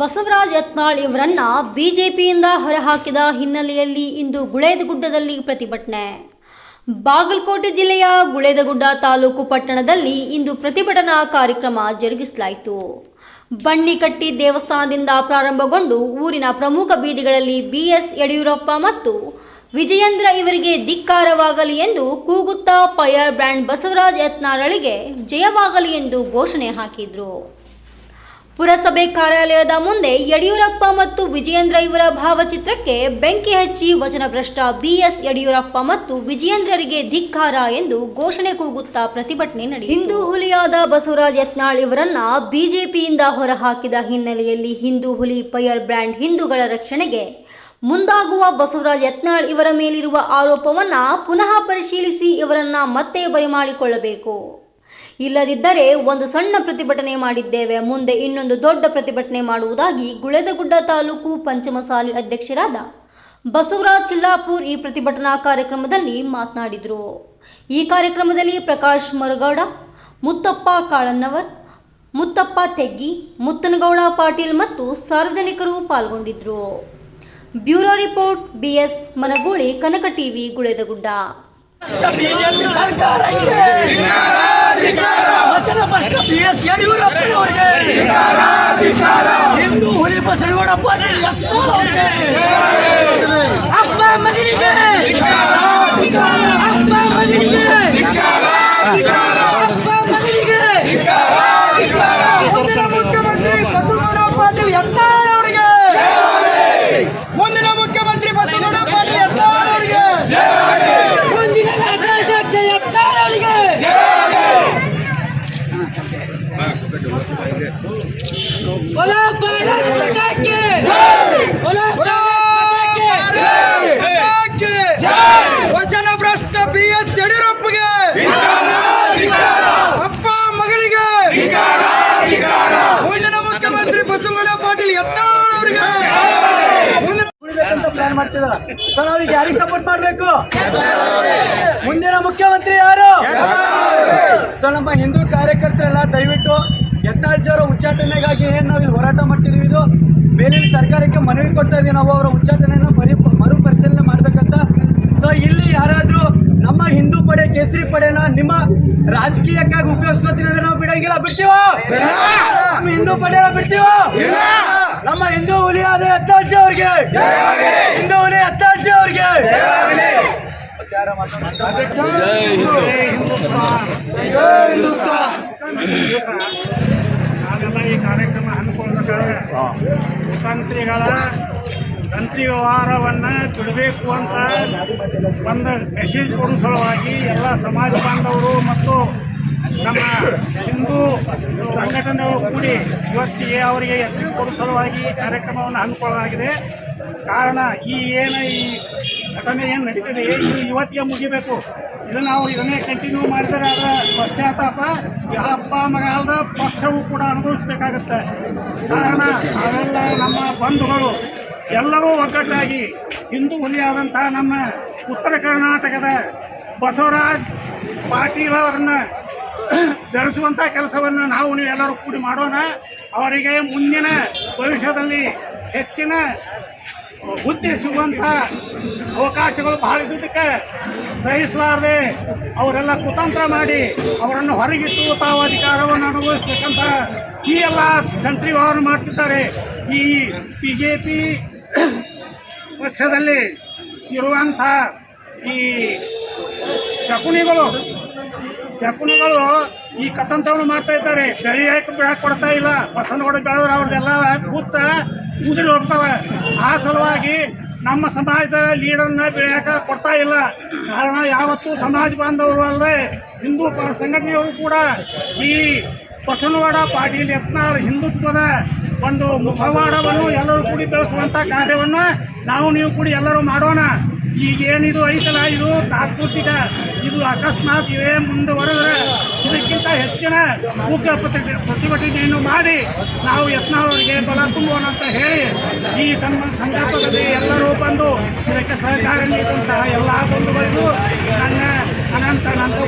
ಬಸವರಾಜ್ ಯತ್ನಾಳ್ ಇವರನ್ನ ಬಿಜೆಪಿಯಿಂದ ಹೊರಹಾಕಿದ ಹಿನ್ನೆಲೆಯಲ್ಲಿ ಇಂದು ಗುಳೇದಗುಡ್ಡದಲ್ಲಿ ಪ್ರತಿಭಟನೆ. ಬಾಗಲಕೋಟೆ ಜಿಲ್ಲೆಯ ಗುಳೇದಗುಡ್ಡ ತಾಲೂಕು ಪಟ್ಟಣದಲ್ಲಿ ಇಂದು ಪ್ರತಿಭಟನಾ ಕಾರ್ಯಕ್ರಮ ಜರುಗಿಸಲಾಯಿತು. ಬಣ್ಣಿಕಟ್ಟಿ ದೇವಸ್ಥಾನದಿಂದ ಪ್ರಾರಂಭಗೊಂಡು ಊರಿನ ಪ್ರಮುಖ ಬೀದಿಗಳಲ್ಲಿ ಬಿಎಸ್ ಯಡಿಯೂರಪ್ಪ ಮತ್ತು ವಿಜಯೇಂದ್ರ ಇವರಿಗೆ ಧಿಕ್ಕಾರವಾಗಲಿ ಎಂದು ಕೂಗುತ್ತಾ ಫೈರ್ ಬ್ರ್ಯಾಂಡ್ ಬಸವರಾಜ್ ಯತ್ನಾಳಳಿಗೆ ಜಯವಾಗಲಿ ಎಂದು ಘೋಷಣೆ ಹಾಕಿದ್ರು. ಪುರಸಭೆ ಕಾರ್ಯಾಲಯದ ಮುಂದೆ ಯಡಿಯೂರಪ್ಪ ಮತ್ತು ವಿಜಯೇಂದ್ರ ಇವರ ಭಾವಚಿತ್ರಕ್ಕೆ ಬೆಂಕಿ ಹಚ್ಚಿ ವಚನಭ್ರಷ್ಟ ಬಿಎಸ್ ಯಡಿಯೂರಪ್ಪ ಮತ್ತು ವಿಜಯೇಂದ್ರರಿಗೆ ಧಿಕ್ಕಾರ ಎಂದು ಘೋಷಣೆ ಕೂಗುತ್ತಾ ಪ್ರತಿಭಟನೆ ನಡೆಯಿತು. ಹಿಂದೂ ಹುಲಿಯಾದ ಬಸವರಾಜ್ ಯತ್ನಾಳ್ ಇವರನ್ನ ಬಿಜೆಪಿಯಿಂದ ಹೊರಹಾಕಿದ ಹಿನ್ನೆಲೆಯಲ್ಲಿ ಹಿಂದೂ ಹುಲಿ ಪೈಯರ್ ಬ್ರ್ಯಾಂಡ್ ಹಿಂದೂಗಳ ರಕ್ಷಣೆಗೆ ಮುಂದಾಗುವ ಬಸವರಾಜ್ ಯತ್ನಾಳ್ ಇವರ ಮೇಲಿರುವ ಆರೋಪವನ್ನ ಪುನಃ ಪರಿಶೀಲಿಸಿ ಇವರನ್ನ ಮತ್ತೆ ಬರಿಮಾಡಿಕೊಳ್ಳಬೇಕು. ಇಲ್ಲದಿದ್ದರೆ ಒಂದು ಸಣ್ಣ ಪ್ರತಿಭಟನೆ ಮಾಡಿದ್ದೇವೆ. ಮುಂದೆ ಇನ್ನೊಂದು ದೊಡ್ಡ ಪ್ರತಿಭಟನೆ ಮಾಡುವುದಾಗಿ ಗುಳೆದಗುಡ್ಡ ತಾಲೂಕು ಪಂಚಮಸಾಲಿ ಅಧ್ಯಕ್ಷರಾದ ಬಸವರಾಜ್ ಚಿಲ್ಲಾಪುರ್ ಈ ಪ್ರತಿಭಟನಾ ಕಾರ್ಯಕ್ರಮದಲ್ಲಿ ಮಾತನಾಡಿದರು. ಈ ಕಾರ್ಯಕ್ರಮದಲ್ಲಿ ಪ್ರಕಾಶ್ ಮರಗೌಡ, ಮುತ್ತಪ್ಪ ಕಾಳನ್ನವರ್, ಮುತ್ತಪ್ಪ ತೆಗ್ಗಿ, ಮುತ್ತನಗೌಡ ಪಾಟೀಲ್ ಮತ್ತು ಸಾರ್ವಜನಿಕರು ಪಾಲ್ಗೊಂಡಿದ್ದರು bureau report, BS Managuli, Kanaka TV, Guledagudda. ವಚನ ಭ್ರಷ್ಟ ಬಿ ಎಸ್ ಯಡಿಯೂರಪ್ಪನವರಿಗೆ. ಹಿಂದೂ ಹುಲಿ ಬಸವನಗೌಡಪ್ಪ ಅವರಿಗೆ ಅಪ್ಪ ಮಗನಿಗೆ ಅಪ್ಪ ಮಗನಿಗೆ ಅಪ್ಪ ಮಗನಿಗೆ ಮುಂದಿನ ಮುಖ್ಯಮಂತ್ರಿ ಬಸವಗೌಡ ಪಾಟೀಲ್ ಯತ್ನಾಳ್ ಅವರಿಗೆ ಮುಂದಿನ ಮುಖ್ಯಮಂತ್ರಿ ಬಸವಗೌಡ ಪಾಟೀಲ್ ಯತ್ನಾಳ್ ಅವರಿಗೆ ಮುಂದಿನ ರಾಜ್ಯಾಧ್ಯಕ್ಷ ಯತ್ನಾಳವರಿಗೆ ಒಲ ಭಾರತ್ ಮಾತಾಕ್ಕೆ ಒಲ ಭಾರತ್ ಮಾತಾಕ್ಕೆ ವಚನ ಭ್ರಷ್ಟ ಬಿ ಎಸ್ ಯಡಿಯೂರಪ್ಪಗೆ ಅಪ್ಪ ಮಗಳಿಗೆ ಮುಂದಿನ ಮುಖ್ಯಮಂತ್ರಿ ಬಸವಗೌಡ ಪಾಟೀಲ್ ಯತ್ನಾಳ್ ಅವರಿಗೆ ಪ್ಲಾನ್ ಮಾಡ್ತಿದಾರ? ಸರ್ ಅವ್ರಿಗೆ ಯಾರಿಗೆ ಸಪೋರ್ಟ್ ಮಾಡಬೇಕು? ಮುಂದಿನ ಮುಖ್ಯಮಂತ್ರಿ ಯಾರು? ಸರ್ ನಮ್ಮ ಹಿಂದೂ ಕಾರ್ಯಕರ್ತರೆಲ್ಲ ದಯವಿಟ್ಟು ಯತ್ನಾಳ್ಜಿ ಅವರ ಉಚ್ಚಾಟನೆಗಾಗಿ ಏನು ನಾವು ಇಲ್ಲಿ ಹೋರಾಟ ಮಾಡ್ತಿದೀವಿ ಇದು? ಮೇಲಿನ ಸರ್ಕಾರಕ್ಕೆ ಮನವಿ ಕೊಡ್ತಾ ಇದೀವಿ ನಾವು ಅವರ ಉಚ್ಚಾಟನೆಯನ್ನು ಮರು ಮರುಪರಿಶೀಲನೆ ಮಾಡ್ಬೇಕಂತ. ಸೊ ಇಲ್ಲಿ ಯಾರಾದರೂ ನಮ್ಮ ಹಿಂದೂ ಪಡೆ ಕೇಸರಿ ಪಡೆನ ನಿಮ್ಮ ರಾಜಕೀಯಕ್ಕಾಗಿ ಉಪಯೋಗಿಸ್ಕೊತೀನಿ ಅಂದ್ರೆ ನಾವು ಬಿಡಂಗಿಲ್ಲ. ಬಿಡ್ತೀವ? ನಮ್ಮ ಹಿಂದೂ ಪಡೆನ ಬಿಡ್ತೀವ? ನಮ್ಮ ಹಿಂದೂ ಹುಲಿ ಆದ ಯತ್ನಾಳ್ಜಿ ಅವ್ರಿಗೆ. ಹಿಂದೂ ಹುಲಿ ಯತ್ನಾಳ್ಜಿ ಅವ್ರಿಗೆ. ನಾವೆಲ್ಲ ಈ ಕಾರ್ಯಕ್ರಮ ಹಮ್ಮಿಕೊಳ್ಬೇಕಾದ್ರೆ ತಂತ್ರಿಗಳ ತಂತ್ರಿ ವ್ಯವಹಾರವನ್ನು ಬಿಡಬೇಕು ಅಂತ ಒಂದು ಮೆಸೇಜ್ ಕೊಡೋ ಸಲುವಾಗಿ ಎಲ್ಲ ಸಮಾಜ ಬಾಂಧವರು ಮತ್ತು ನಮ್ಮ ಹಿಂದೂ ಸಂಘಟನೆಗಳು ಕೂಡಿ ಇವತ್ತಿಗೆ ಅವರಿಗೆ ಎಚ್ಚರಿಕೆ ಕೊಡುವ ಸಲುವಾಗಿ ಕಾರ್ಯಕ್ರಮವನ್ನು ಹಮ್ಮಿಕೊಳ್ಳಲಾಗಿದೆ. ಕಾರಣ ಈ ಏನು ಈ ಘಟನೆ ಏನು ನಡೀತಿದೆ ಇದು ಇವತ್ತಿಗೆ ಮುಗಿಬೇಕು? ಇದನ್ನು ನಾವು ಇದನ್ನೇ ಕಂಟಿನ್ಯೂ ಮಾಡಿದರೆ ಅದರ ಪಶ್ಚಾತ್ತಾಪ ಅಪ್ಪ ಪಕ್ಷವೂ ಅಲ್ಲದ ಕೂಡ ಅನುಭವಿಸಬೇಕಾಗುತ್ತೆ. ಕಾರಣ ಅವೆಲ್ಲ ನಮ್ಮ ಬಂಧುಗಳು ಎಲ್ಲರೂ ಒಗ್ಗಟ್ಟಾಗಿ ಹಿಂದೂ ಹುಲಿಯಾದಂತಹ ನಮ್ಮ ಉತ್ತರ ಕರ್ನಾಟಕದ ಬಸವರಾಜ್ ಪಾಟೀಲ್ ಅವರನ್ನ ಬೆಳೆಸುವಂಥ ಕೆಲಸವನ್ನು ನಾವು ನೀವು ಎಲ್ಲರೂ ಕೂಡಿ ಮಾಡೋಣ. ಅವರಿಗೆ ಮುಂದಿನ ಭವಿಷ್ಯದಲ್ಲಿ ಹೆಚ್ಚಿನ ಹುದ್ದೆ ಅವಕಾಶಗಳು ಬಹಳ ಇದ್ದಿದ್ದಕ್ಕೆ ಸಹಿಸಲಾರದೆ ಅವರೆಲ್ಲ ಕುತಂತ್ರ ಮಾಡಿ ಅವರನ್ನು ಹೊರಗಿಟ್ಟು ತಾವು ಅಧಿಕಾರವನ್ನು ಅನುಭವಿಸ್ಬೇಕಂತ ಈ ಎಲ್ಲ ತಂತ್ರಿ ವ್ಯವಹಾರ ಮಾಡ್ತಿದ್ದಾರೆ. ಈ ಬಿ ಜೆ ಪಿ ಪಕ್ಷದಲ್ಲಿ ಇರುವಂಥ ಈ ಶಕುನಿಗಳು ಶಕುನಿಗಳು ಈ ಕಥಂತವನ್ನು ಮಾಡ್ತಾ ಇದ್ದಾರೆ. ಬೆಳೆಯಕ್ಕೆ ಬಿಡಕ್ಕೆ ಕೊಡ್ತಾ ಇಲ್ಲ. ಬಸವನಗೌಡ ಬೆಳೆದ್ರೆ ಅವ್ರದ್ದೆಲ್ಲ ಕೂತ ಉದುರಿ ಹೋಗ್ತವೆ. ಆ ಸಲುವಾಗಿ ನಮ್ಮ ಸಮಾಜದ ಲೀಡರ್ನ ಬೆಳೆಯಕ ಕೊಡ್ತಾ ಇಲ್ಲ. ಕಾರಣ ಯಾವತ್ತೂ ಸಮಾಜ ಬಾಂಧವರು ಅಲ್ಲದೆ ಹಿಂದೂ ಸಂಘಟನೆಯವರು ಕೂಡ ಈ ಬಸವನಗೌಡ ಪಾಟೀಲ್ ಯತ್ನಾಳ್ ಹಿಂದುತ್ವದ ಒಂದು ಮುಖವಾಡವನ್ನು ಎಲ್ಲರೂ ಕೂಡಿ ಬೆಳೆಸುವಂಥ ಕಾರ್ಯವನ್ನು ನಾವು ನೀವು ಕೂಡಿ ಎಲ್ಲರೂ ಮಾಡೋಣ. ಈಗ ಏನಿದು ಐತಲ್ಲ, ಇದು ತಾತ್ಪೂರ್ತಿಕ ಇದು ಅಕಸ್ಮಾತ್ ಇವೇ ಮುಂದುವರೆದ್ರೆ ಇದಕ್ಕಿಂತ ಹೆಚ್ಚಿನ ಉಗ್ರ ಪ್ರತಿ ಪ್ರತಿಭಟನೆಯನ್ನು ಮಾಡಿ ನಾವು ಯತ್ನಾಳವರಿಗೆ ಬಲ ತುಂಬೋಣ ಅಂತ ಹೇಳಿ ಈ ಸಂದರ್ಭದಲ್ಲಿ ಎಲ್ಲರೂ ಬಂದು ಇದಕ್ಕೆ ಸಹಕಾರ ನೀಡುವಂತಹ ಎಲ್ಲ ಬಂಧುಗಳಿಗೂ ನನ್ನ ಅನಂತ ಅನಂತ